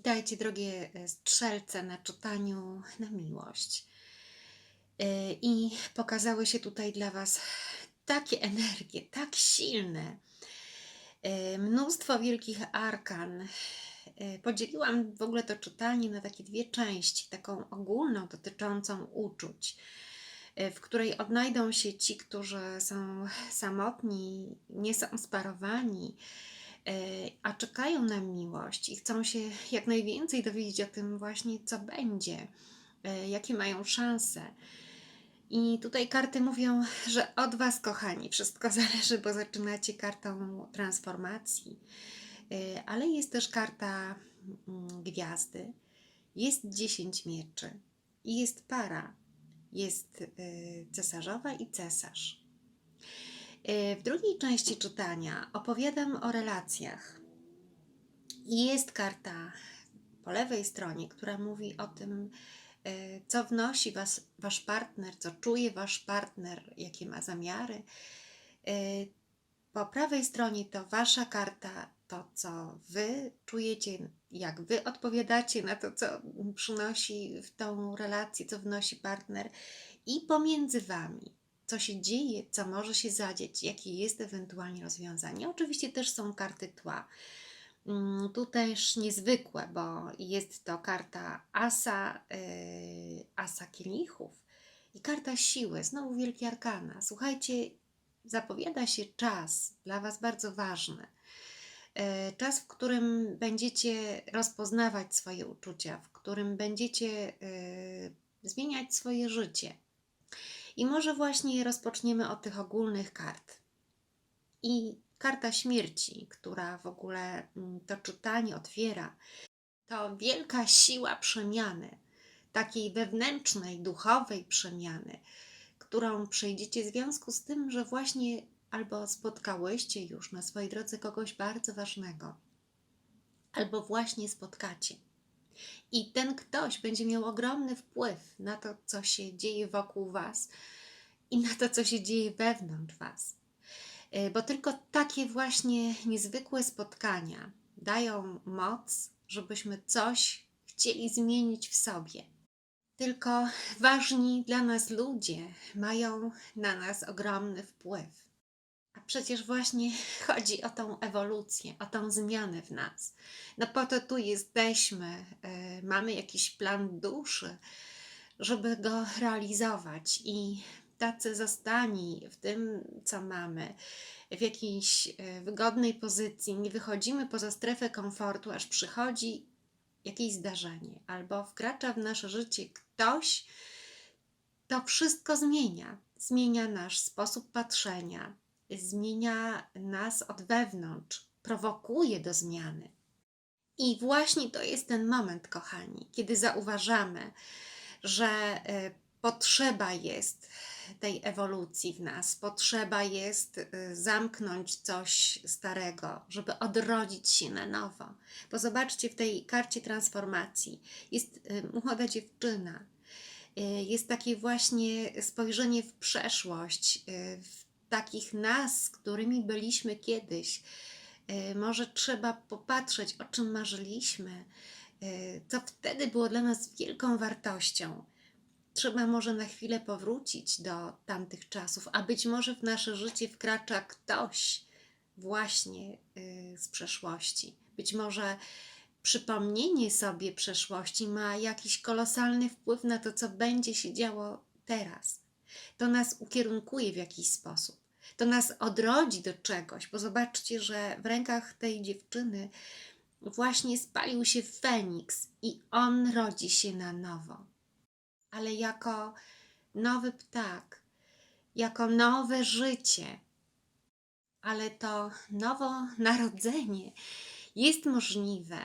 Witajcie, drogie e, strzelce, na czytaniu na miłość. E, I pokazały się tutaj dla Was takie energie, tak silne, e, mnóstwo wielkich arkan. Podzieliłam w ogóle to czytanie na takie dwie części, taką ogólną dotyczącą uczuć, w której odnajdą się ci, którzy są samotni, nie są sparowani, a czekają na miłość i chcą się jak najwięcej dowiedzieć o tym właśnie, co będzie, e, jakie mają szanse. I tutaj karty mówią, że od Was, kochani, wszystko zależy, bo zaczynacie kartą transformacji, E, ale jest też karta mm, gwiazdy, jest 10 mieczy i jest para, jest e, cesarzowa i cesarz. E, W drugiej części czytania opowiadam o relacjach. Jest karta po lewej stronie, która mówi o tym, e, co wnosi was, wasz partner, co czuje wasz partner, jakie ma zamiary. E, Po prawej stronie to wasza karta, to co wy czujecie, jak wy odpowiadacie na to, co przynosi w tą relację, co wnosi partner. I pomiędzy wami co się dzieje, co może się zadzieć, jakie jest ewentualnie rozwiązanie. Oczywiście też są karty tła. Mm, Tu też niezwykłe, bo jest to karta asa, yy, asa kielichów i karta siły, znowu wielkie arkana. Słuchajcie, zapowiada się czas dla Was bardzo ważny. E, Czas, w którym będziecie rozpoznawać swoje uczucia, w którym będziecie e, zmieniać swoje życie. I może właśnie rozpoczniemy od tych ogólnych kart. I karta śmierci, która w ogóle mm, to czytanie otwiera, to wielka siła przemiany, takiej wewnętrznej, duchowej przemiany, którą przejdziecie w związku z tym, że właśnie albo spotkałyście już na swojej drodze kogoś bardzo ważnego, albo właśnie spotkacie. I ten ktoś będzie miał ogromny wpływ na to, co się dzieje wokół Was i na to, co się dzieje wewnątrz Was. E, Bo tylko takie właśnie niezwykłe spotkania dają moc, żebyśmy coś chcieli zmienić w sobie. Tylko ważni dla nas ludzie mają na nas ogromny wpływ. Przecież właśnie chodzi o tą ewolucję, o tą zmianę w nas. No po to tu jesteśmy, e, mamy jakiś plan duszy, żeby go realizować i tacy zostani w tym, co mamy, w jakiejś e, wygodnej pozycji, nie wychodzimy poza strefę komfortu, aż przychodzi jakieś zdarzenie albo wkracza w nasze życie ktoś, to wszystko zmienia. Zmienia nasz sposób patrzenia, zmienia nas od wewnątrz, prowokuje do zmiany. I właśnie to jest ten moment, kochani, kiedy zauważamy, że e, potrzeba jest tej ewolucji w nas, potrzeba jest e, zamknąć coś starego, żeby odrodzić się na nowo. Bo zobaczcie, w tej karcie transformacji jest e, młoda dziewczyna, jest takie właśnie spojrzenie w przeszłość, w takich nas, którymi byliśmy kiedyś. E, Może trzeba popatrzeć, o czym marzyliśmy, e, co wtedy było dla nas wielką wartością. Trzeba może na chwilę powrócić do tamtych czasów, a być może w nasze życie wkracza ktoś właśnie y, z przeszłości. Być może przypomnienie sobie przeszłości ma jakiś kolosalny wpływ na to, co będzie się działo teraz. To nas ukierunkuje w jakiś sposób. To nas odrodzi do czegoś, bo zobaczcie, że w rękach tej dziewczyny właśnie spalił się Feniks i on rodzi się na nowo ale jako nowy ptak, jako nowe życie. Ale to nowonarodzenie jest możliwe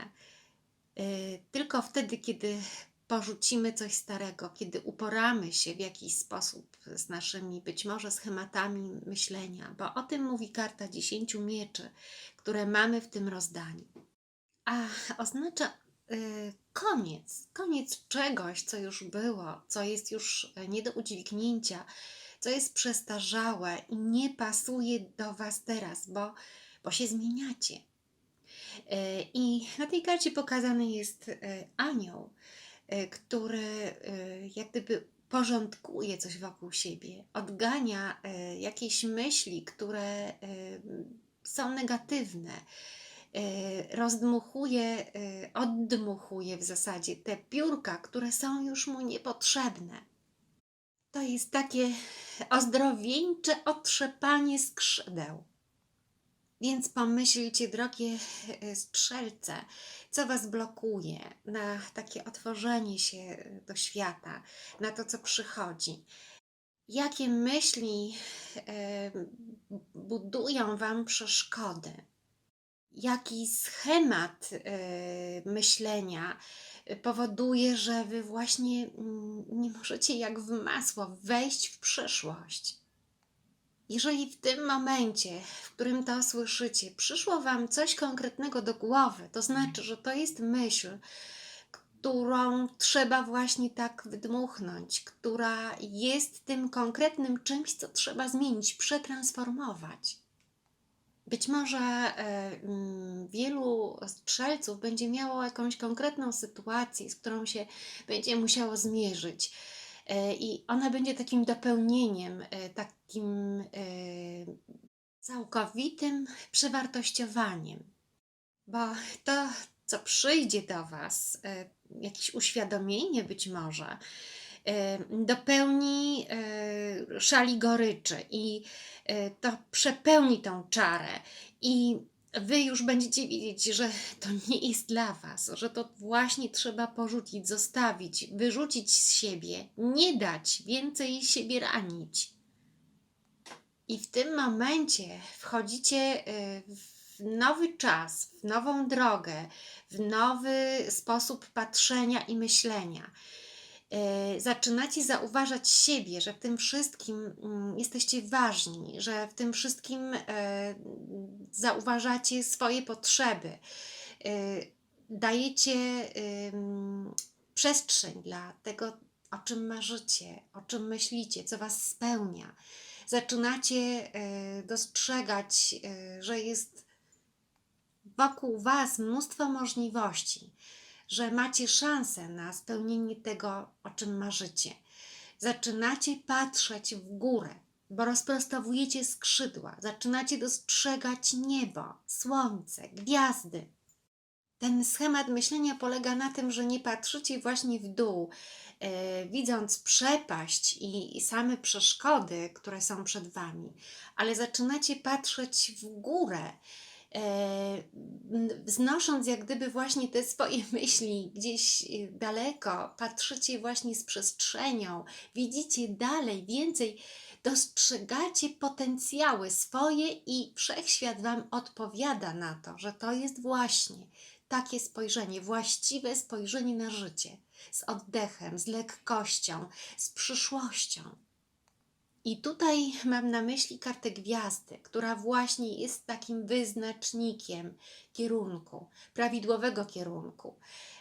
y, tylko wtedy, kiedy porzucimy coś starego, kiedy uporamy się w jakiś sposób z naszymi być może schematami myślenia, bo o tym mówi karta dziesięciu mieczy, które mamy w tym rozdaniu. A oznacza y, koniec, koniec czegoś, co już było, co jest już e, nie do udźwignięcia, co jest przestarzałe i nie pasuje do Was teraz, bo, bo się zmieniacie. E, I na tej karcie pokazany jest e, anioł, który e, jak gdyby porządkuje coś wokół siebie, odgania e, jakieś myśli, które e, są negatywne, e, rozdmuchuje, e, oddmuchuje w zasadzie te piórka, które są już mu niepotrzebne. To jest takie ozdrowieńcze otrzepanie skrzydeł. Więc pomyślcie, drogie e, strzelce, co Was blokuje na takie otworzenie się e, do świata, na to, co przychodzi. Jakie myśli e, budują Wam przeszkody? Jaki schemat myślenia powoduje, że Wy właśnie mm, nie możecie jak w masło wejść w przyszłość? Jeżeli w tym momencie, w którym to słyszycie, przyszło Wam coś konkretnego do głowy, to znaczy, że to jest myśl, którą trzeba właśnie tak wydmuchnąć, która jest tym konkretnym czymś, co trzeba zmienić, przetransformować. Być może e, mm, wielu strzelców będzie miało jakąś konkretną sytuację, z którą się będzie musiało zmierzyć. E, I ona będzie takim dopełnieniem, e, takim e, całkowitym przewartościowaniem. Bo to, co przyjdzie do Was, e, jakieś uświadomienie być może, e, dopełni szali goryczy i to przepełni tą czarę. I Wy już będziecie wiedzieć, że to nie jest dla Was, że to właśnie trzeba porzucić, zostawić, wyrzucić z siebie, nie dać więcej siebie ranić. I w tym momencie wchodzicie y, w nowy czas, w nową drogę, w nowy sposób patrzenia i myślenia. Y, Zaczynacie zauważać siebie, że w tym wszystkim mm, jesteście ważni, że w tym wszystkim y, zauważacie swoje potrzeby. Dajecie przestrzeń dla tego, o czym marzycie, o czym myślicie, co Was spełnia zaczynacie e, dostrzegać, e, że jest wokół Was mnóstwo możliwości, że macie szansę na spełnienie tego, o czym marzycie. Zaczynacie patrzeć w górę, bo rozprostowujecie skrzydła, zaczynacie dostrzegać niebo, słońce, gwiazdy. Ten schemat myślenia polega na tym, że nie patrzycie właśnie w dół, e, widząc przepaść i, i same przeszkody, które są przed Wami, ale zaczynacie patrzeć w górę, e, wznosząc jak gdyby właśnie te swoje myśli gdzieś e, daleko, patrzycie właśnie z przestrzenią, widzicie dalej, więcej, dostrzegacie potencjały swoje i wszechświat Wam odpowiada na to, że to jest właśnie takie spojrzenie, właściwe spojrzenie na życie, z oddechem, z lekkością, z przyszłością. I tutaj mam na myśli kartę gwiazdy, która właśnie jest takim wyznacznikiem kierunku, prawidłowego kierunku.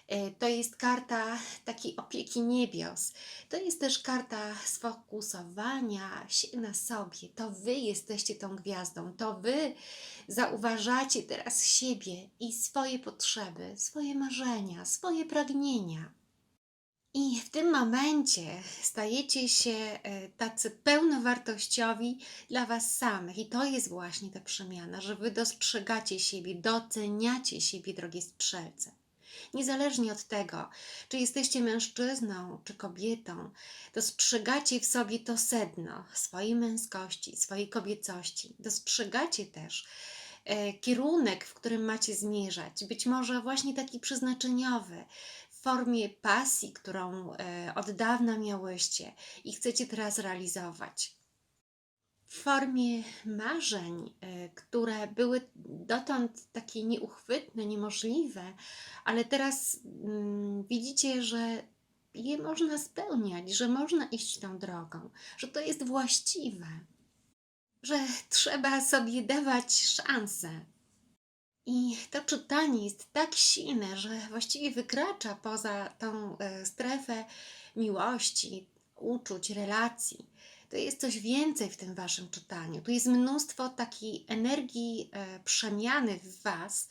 E, To jest karta takiej opieki niebios. To jest też karta sfokusowania się na sobie. To wy jesteście tą gwiazdą. To wy zauważacie teraz siebie i swoje potrzeby, swoje marzenia, swoje pragnienia. I w tym momencie stajecie się e, tacy pełnowartościowi dla Was samych. I to jest właśnie ta przemiana, że Wy dostrzegacie siebie, doceniacie siebie, drogie strzelce. Niezależnie od tego, czy jesteście mężczyzną, czy kobietą, dostrzegacie w sobie to sedno swojej męskości, swojej kobiecości. Dostrzegacie też e, kierunek, w którym macie zmierzać. Być może właśnie taki przeznaczeniowy, w formie pasji, którą e, od dawna miałyście i chcecie teraz realizować. W formie marzeń, e, które były dotąd takie nieuchwytne, niemożliwe, ale teraz mm, widzicie, że je można spełniać, że można iść tą drogą, że to jest właściwe, że trzeba sobie dawać szansę. I to czytanie jest tak silne, że właściwie wykracza poza tą e, strefę miłości, uczuć, relacji. To jest coś więcej w tym waszym czytaniu. Tu jest mnóstwo takiej energii e, przemiany w was,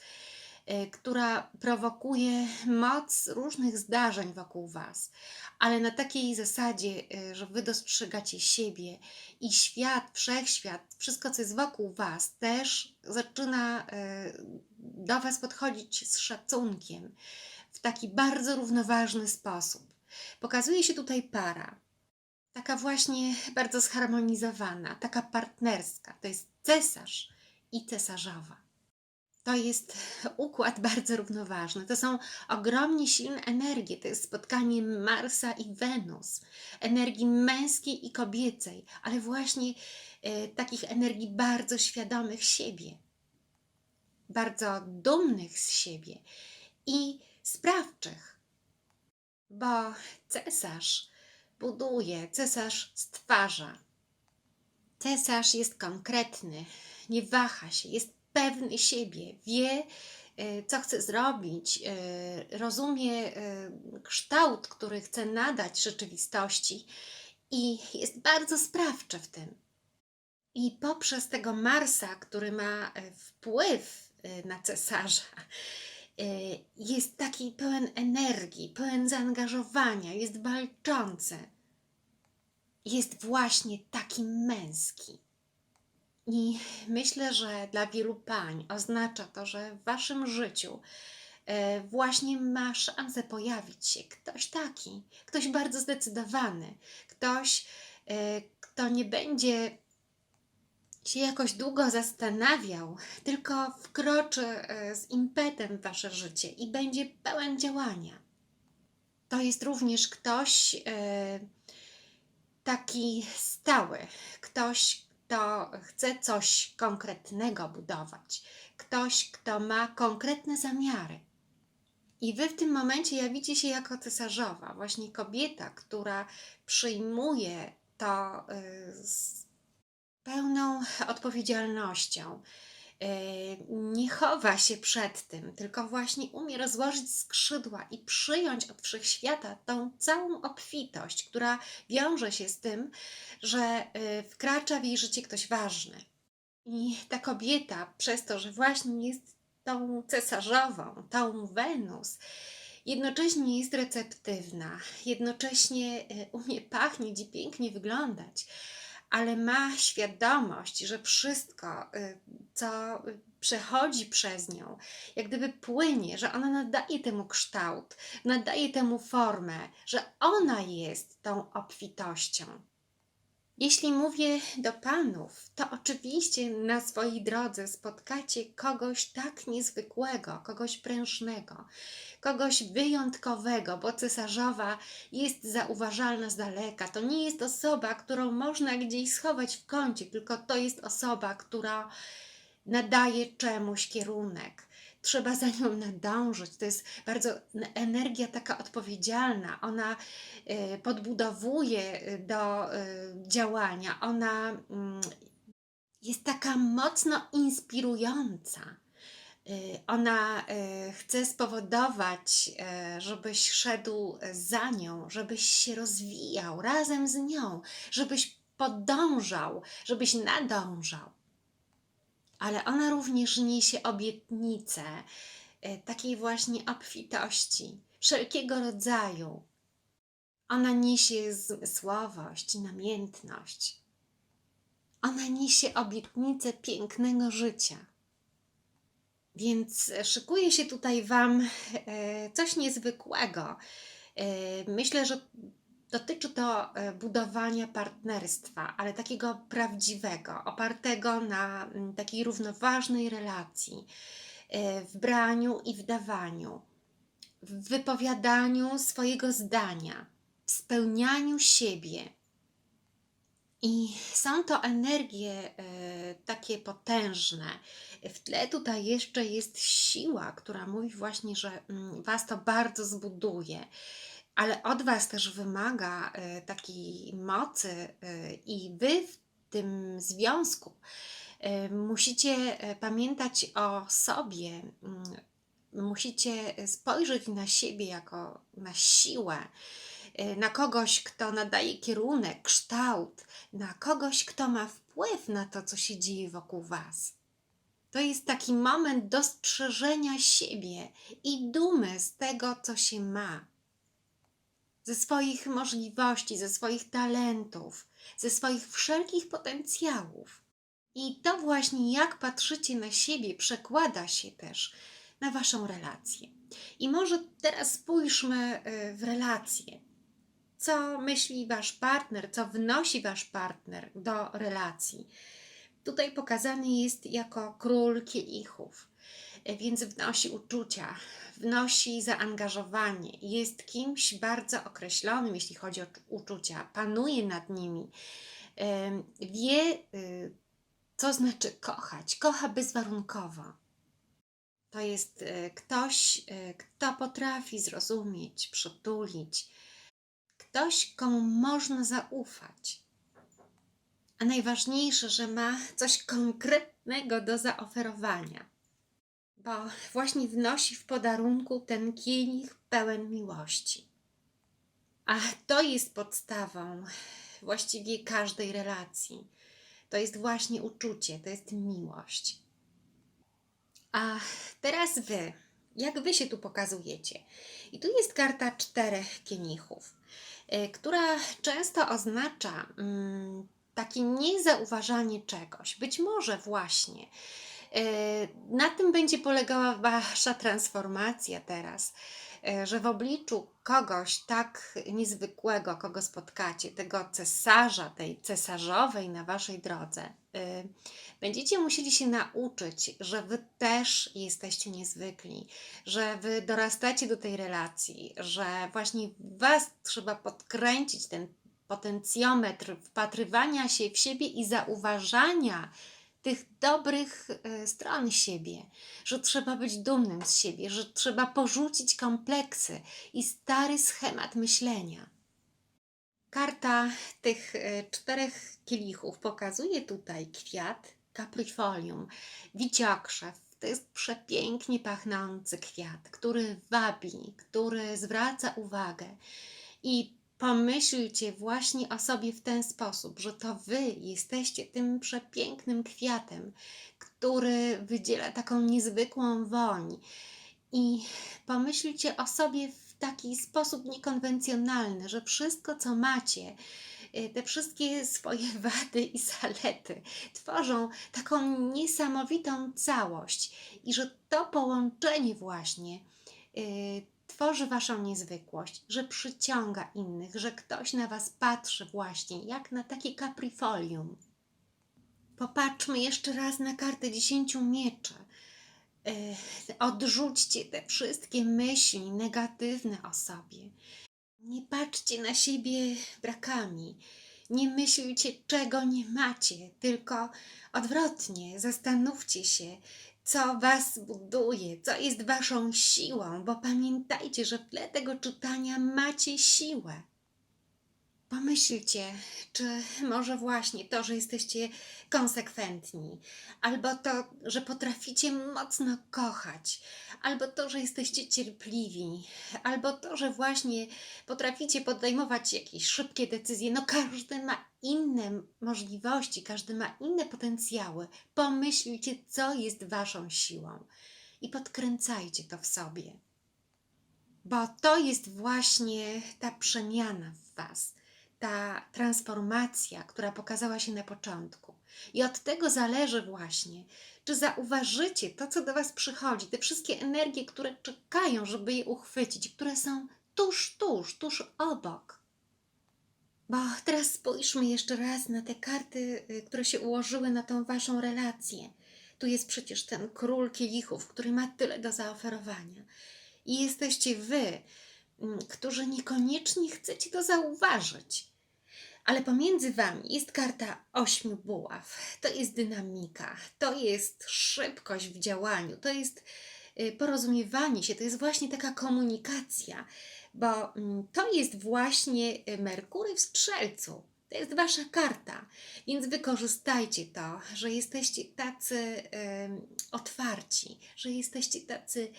e, która prowokuje moc różnych zdarzeń wokół Was, ale na takiej zasadzie, e, że Wy dostrzegacie siebie i świat, wszechświat, wszystko co jest wokół Was też zaczyna do Was podchodzić z szacunkiem w taki bardzo równoważny sposób. Pokazuje się tutaj para, taka właśnie bardzo zharmonizowana, taka partnerska. To jest cesarz i cesarzowa. To jest układ bardzo równoważny. To są ogromnie silne energie. To jest spotkanie Marsa i Wenus, energii męskiej i kobiecej, ale właśnie e, takich energii bardzo świadomych siebie, bardzo dumnych z siebie i sprawczych, bo cesarz buduje, cesarz stwarza. Cesarz jest konkretny, nie waha się, jest pewny siebie, wie, e, co chce zrobić, e, rozumie e, kształt, który chce nadać rzeczywistości i jest bardzo sprawczy w tym. I poprzez tego Marsa, który ma wpływ na cesarza, jest taki pełen energii, pełen zaangażowania, jest walczący. Jest właśnie taki męski. I myślę, że dla wielu pań oznacza to, że w waszym życiu e, właśnie ma szansę pojawić się ktoś taki, ktoś bardzo zdecydowany, ktoś, e, kto nie będzie się jakoś długo zastanawiał, tylko wkroczy e, z impetem w wasze życie i będzie pełen działania. To jest również ktoś taki stały, ktoś, kto chce coś konkretnego budować, ktoś, kto ma konkretne zamiary. I wy w tym momencie jawicie się jako cesarzowa, właśnie kobieta, która przyjmuje to y, z pełną odpowiedzialnością. Y, nie chowa się przed tym, tylko właśnie umie rozłożyć skrzydła i przyjąć od wszechświata tą całą obfitość, która wiąże się z tym, że y, wkracza w jej życie ktoś ważny. I ta kobieta, przez to, że właśnie jest tą cesarzową, tą Wenus, jednocześnie jest receptywna, jednocześnie y, umie pachnieć i pięknie wyglądać, ale ma świadomość, że wszystko, y, co przechodzi przez nią, jak gdyby płynie, że ona nadaje temu kształt, nadaje temu formę, że ona jest tą obfitością. Jeśli mówię do panów, to oczywiście na swojej drodze spotkacie kogoś tak niezwykłego, kogoś prężnego, kogoś wyjątkowego, bo cesarzowa jest zauważalna z daleka. To nie jest osoba, którą można gdzieś schować w kącie, tylko to jest osoba, która nadaje czemuś kierunek trzeba za nią nadążyć. To jest bardzo energia taka odpowiedzialna. Ona y, podbudowuje y, do y, działania. Ona mm, jest taka mocno inspirująca. Ona chce spowodować, żebyś szedł za nią, żebyś się rozwijał razem z nią, żebyś podążał, żebyś nadążał ale ona również niesie obietnicę e, takiej właśnie obfitości, wszelkiego rodzaju. Ona niesie zmysłowość, namiętność. Ona niesie obietnicę pięknego życia. Więc szykuje się tutaj Wam e, coś niezwykłego. E, myślę, że Dotyczy to e, budowania partnerstwa, ale takiego prawdziwego, opartego na mm, takiej równoważnej relacji, e, w braniu i w dawaniu, w wypowiadaniu swojego zdania, w spełnianiu siebie. I są to energie e, takie potężne. W tle tutaj jeszcze jest siła, która mówi właśnie, że mm, Was to bardzo zbuduje ale od Was też wymaga e, takiej mocy e, i Wy w tym związku e, musicie pamiętać o sobie, mm, musicie spojrzeć na siebie jako na siłę, na kogoś, kto nadaje kierunek, kształt, na kogoś, kto ma wpływ na to, co się dzieje wokół Was. To jest taki moment dostrzeżenia siebie i dumy z tego, co się ma. Ze swoich możliwości, ze swoich talentów, ze swoich wszelkich potencjałów. I to właśnie jak patrzycie na siebie, przekłada się też na Waszą relację. I może teraz spójrzmy y, w relację. Co myśli Wasz partner, co wnosi Wasz partner do relacji? Tutaj pokazany jest jako król kielichów, więc wnosi uczucia, wnosi zaangażowanie, jest kimś bardzo określonym, jeśli chodzi o uczucia, panuje nad nimi, wie, y, co znaczy kochać, kocha bezwarunkowo. To jest y, ktoś, y, kto potrafi zrozumieć, przytulić, ktoś, komu można zaufać. A najważniejsze, że ma coś konkretnego do zaoferowania, bo właśnie wnosi w podarunku ten kielich pełen miłości. A to jest podstawą właściwie każdej relacji. To jest właśnie uczucie, to jest miłość. A teraz wy, jak wy się tu pokazujecie? I tu jest karta czterech kielichów, y, która często oznacza mm, takie niezauważanie czegoś. Być może właśnie na tym będzie polegała wasza transformacja teraz, y, że w obliczu kogoś tak niezwykłego, kogo spotkacie, tego cesarza, tej cesarzowej na waszej drodze, y, będziecie musieli się nauczyć, że wy też jesteście niezwykli, że wy dorastacie do tej relacji, że właśnie was trzeba podkręcić ten potencjometr wpatrywania się w siebie i zauważania tych dobrych y, stron siebie, że trzeba być dumnym z siebie, że trzeba porzucić kompleksy i stary schemat myślenia. Karta tych y, czterech kielichów pokazuje tutaj kwiat caprifolium, wiciokrzew. To jest przepięknie pachnący kwiat, który wabi, który zwraca uwagę. I pomyślcie właśnie o sobie w ten sposób, że to wy jesteście tym przepięknym kwiatem, który wydziela taką niezwykłą woń. I pomyślcie o sobie w taki sposób niekonwencjonalny, że wszystko, co macie, y, te wszystkie swoje wady i zalety tworzą taką niesamowitą całość, i że to połączenie właśnie y, tworzy Waszą niezwykłość, że przyciąga innych, że ktoś na Was patrzy właśnie jak na takie kaprifolium. Popatrzmy jeszcze raz na kartę dziesięciu mieczy. Yy, odrzućcie te wszystkie myśli negatywne o sobie. Nie patrzcie na siebie brakami. Nie myślcie, czego nie macie, tylko odwrotnie, zastanówcie się, co Was buduje, co jest Waszą siłą, bo pamiętajcie, że w tle tego czytania macie siłę. Pomyślcie, czy może właśnie to, że jesteście konsekwentni, albo to, że potraficie mocno kochać, albo to, że jesteście cierpliwi, albo to, że właśnie potraficie podejmować jakieś szybkie decyzje. No, każdy ma inne możliwości, każdy ma inne potencjały. Pomyślcie, co jest Waszą siłą i podkręcajcie to w sobie. Bo to jest właśnie ta przemiana w Was ta transformacja, która pokazała się na początku. I od tego zależy właśnie, czy zauważycie to, co do Was przychodzi, te wszystkie energie, które czekają, żeby je uchwycić, które są tuż, tuż, tuż obok. Bo teraz spójrzmy jeszcze raz na te karty, y, które się ułożyły na tą Waszą relację. Tu jest przecież ten król kielichów, który ma tyle do zaoferowania. I jesteście Wy, mm, którzy niekoniecznie chcecie to zauważyć ale pomiędzy Wami jest karta ośmiu buław. To jest dynamika, to jest szybkość w działaniu, to jest y, porozumiewanie się, to jest właśnie taka komunikacja, bo mm, to jest właśnie y, Merkury w Strzelcu. To jest Wasza karta, więc wykorzystajcie to, że jesteście tacy y, otwarci, że jesteście tacy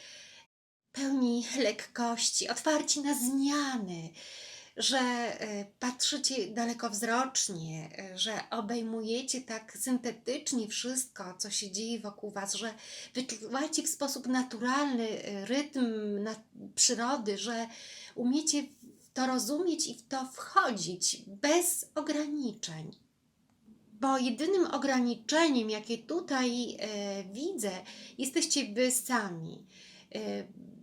pełni lekkości, otwarci na zmiany, że e, patrzycie dalekowzrocznie, e, że obejmujecie tak syntetycznie wszystko, co się dzieje wokół Was, że wyczuwacie w sposób naturalny e, rytm przyrody, że umiecie to rozumieć i w to wchodzić bez ograniczeń. Bo jedynym ograniczeniem, jakie tutaj widzę, jesteście Wy sami.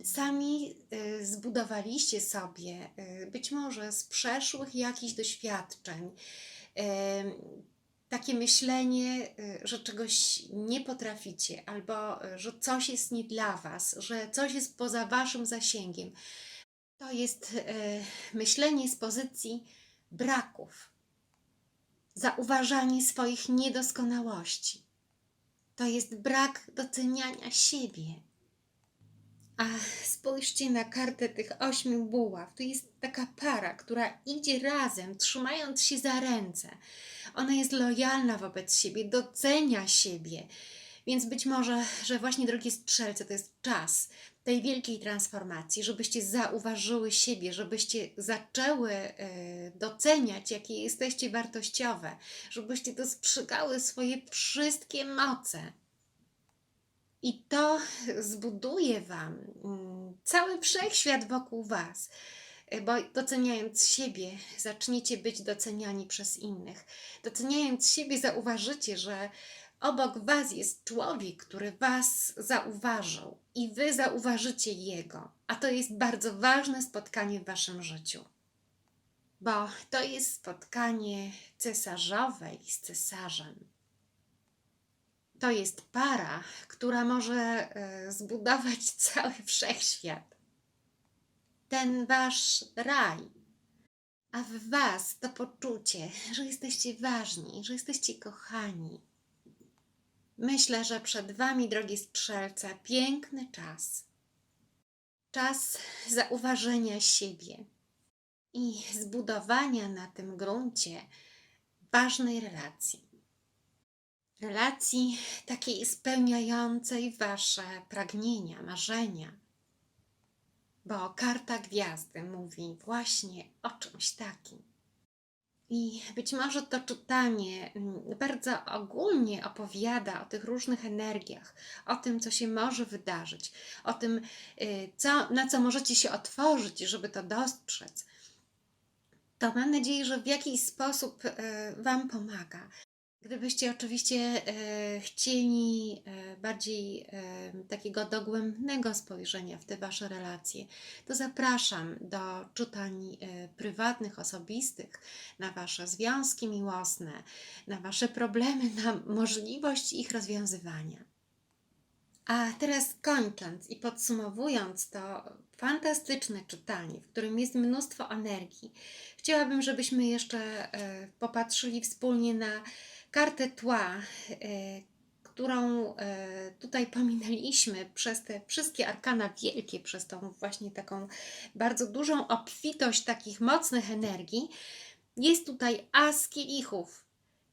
Sami e, zbudowaliście sobie, e, być może z przeszłych jakichś doświadczeń, e, takie myślenie, że czegoś nie potraficie, albo że coś jest nie dla Was, że coś jest poza Waszym zasięgiem. To jest myślenie z pozycji braków, zauważanie swoich niedoskonałości. To jest brak doceniania siebie. A spójrzcie na kartę tych ośmiu buław. To jest taka para, która idzie razem, trzymając się za ręce. Ona jest lojalna wobec siebie, docenia siebie. Więc być może, że właśnie drogie strzelce, to jest czas tej wielkiej transformacji, żebyście zauważyły siebie, żebyście zaczęły e, doceniać, jakie jesteście wartościowe, żebyście dostrzegały swoje wszystkie moce. I to zbuduje Wam mm, cały wszechświat wokół Was. E, Bo doceniając siebie, zaczniecie być doceniani przez innych. Doceniając siebie, zauważycie, że obok Was jest człowiek, który Was zauważył i Wy zauważycie jego. A to jest bardzo ważne spotkanie w Waszym życiu. Bo to jest spotkanie cesarzowej z cesarzem. To jest para, która może e, zbudować cały wszechświat. Ten wasz raj. A w was to poczucie, że jesteście ważni, że jesteście kochani. Myślę, że przed wami, drogie strzelce, piękny czas. Czas zauważenia siebie i zbudowania na tym gruncie ważnej relacji relacji takiej spełniającej Wasze pragnienia, marzenia. Bo karta gwiazdy mówi właśnie o czymś takim. I być może to czytanie mm, bardzo ogólnie opowiada o tych różnych energiach, o tym, co się może wydarzyć, o tym, y, co, na co możecie się otworzyć, żeby to dostrzec. To mam nadzieję, że w jakiś sposób y, Wam pomaga. Gdybyście oczywiście e, chcieli e, bardziej e, takiego dogłębnego spojrzenia w te Wasze relacje, to zapraszam do czytań prywatnych, osobistych, na Wasze związki miłosne, na Wasze problemy, na możliwość ich rozwiązywania. A teraz kończąc i podsumowując to fantastyczne czytanie, w którym jest mnóstwo energii, chciałabym, żebyśmy jeszcze popatrzyli wspólnie na kartę tła, e, którą e, tutaj pominęliśmy przez te wszystkie arkana wielkie, przez tą właśnie taką bardzo dużą obfitość takich mocnych energii. Jest tutaj as kielichów.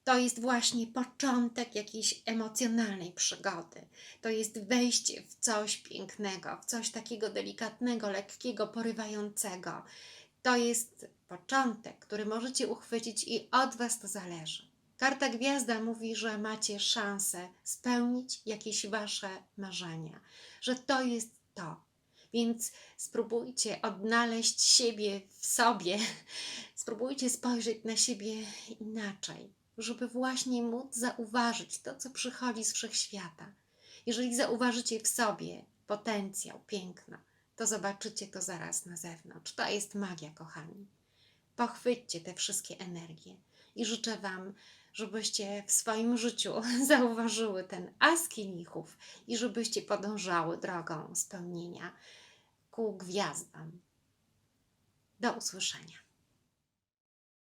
To jest właśnie początek jakiejś emocjonalnej przygody. To jest wejście w coś pięknego, w coś takiego delikatnego, lekkiego, porywającego. To jest początek, który możecie uchwycić i od Was to zależy. Karta Gwiazda mówi, że macie szansę spełnić jakieś Wasze marzenia, że to jest to. Więc spróbujcie odnaleźć siebie w sobie, spróbujcie spojrzeć na siebie inaczej, żeby właśnie móc zauważyć to, co przychodzi z wszechświata. Jeżeli zauważycie w sobie potencjał, piękno, to zobaczycie to zaraz na zewnątrz. To jest magia, kochani. Pochwyćcie te wszystkie energie i życzę Wam, żebyście w swoim życiu zauważyły ten as kielichów i żebyście podążały drogą spełnienia ku gwiazdom. Do usłyszenia.